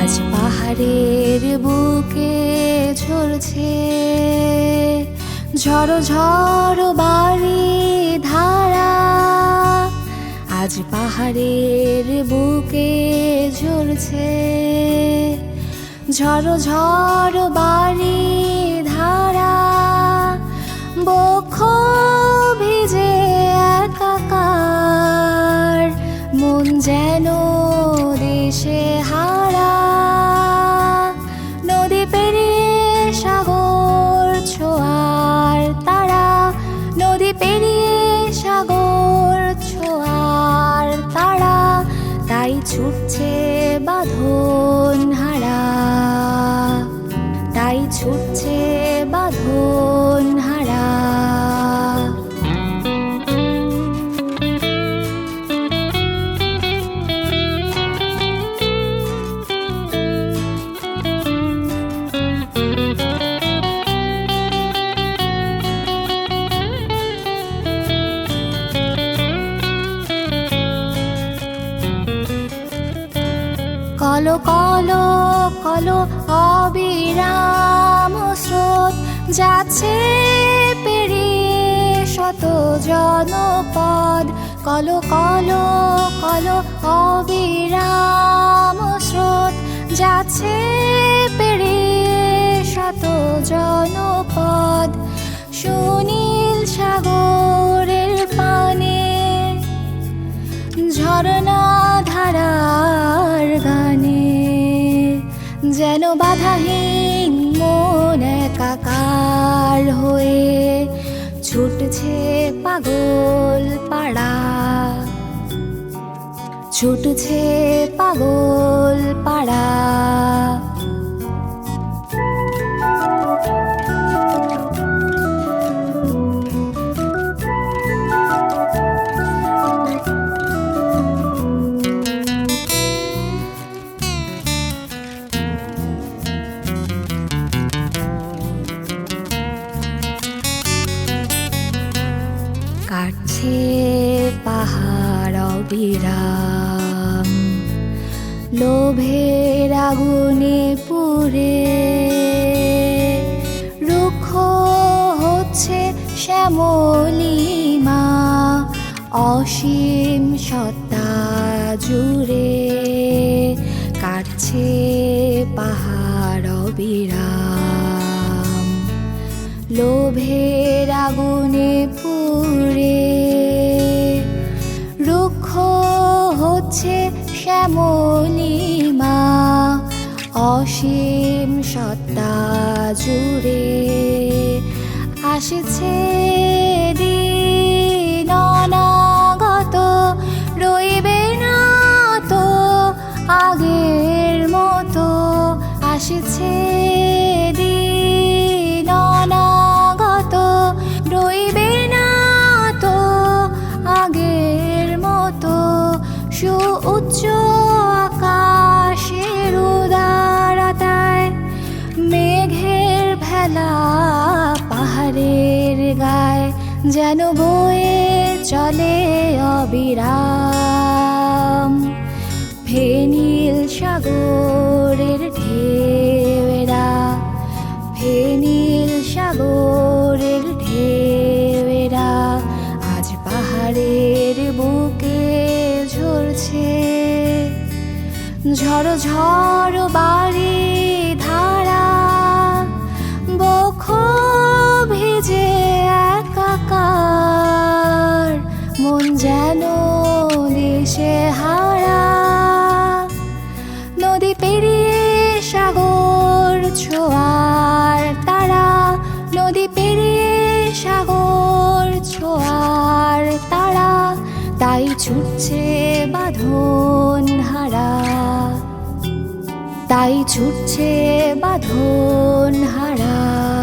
আজ পাহাড়ের বুকে ঝরছে ঝড়ো ঝড়ো পাহাড়ের বুকে ঝরছে। ঝড় ঝড় বাড়ি ধারা বক্ষ ভিজে একাকার। মন যেন দেশে ছুটছে বাঁধন হারা। তাই ছুটছে কলো কলো কলো অবিরাম স্রোত যাচ্ছে পেরিয়ে শত জনপদ। কলো কলো কলো অবিরাম স্রোত যাচ্ছে পেরিয়ে শত জনপদ। যেন বাধাহীন মন একাকার হয়ে ছুটছে পাগল পাড়া। ছুটছে পাগল পাড়া। কাটছে পাহাড় অবিরাম। লোভের আগুনে পুড়ে রুক্ষ হচ্ছে শ্যামলিমা অসীম সত্তা জুড়ে কাটছে পাহাড় অবিরাম। লোভের আগুনে শ্যামলিমা অসীম সত্তা জুড়ে আসেছে দিন অনাগত রইবে না তো আগের মতো আসছে যেন বয়ে চলে অবিরাম। ফেনীল সাগরের ঢেউরা ফেনীল সাগরের ঢেউরা আজ পাহাড়ের বুকে ঝরছে। ঝড়ো ঝড়ো বাড়ি ধারা, বখ ভিজে যেন দেশে হারা। নদী পেরিয়ে সাগর ছোঁয়ার তারা। নদী পেরিয়ে সাগর ছোঁয়ার তারা। তাই ছুটছে বাঁধন হারা। তাই ছুটছে বাঁধন হারা।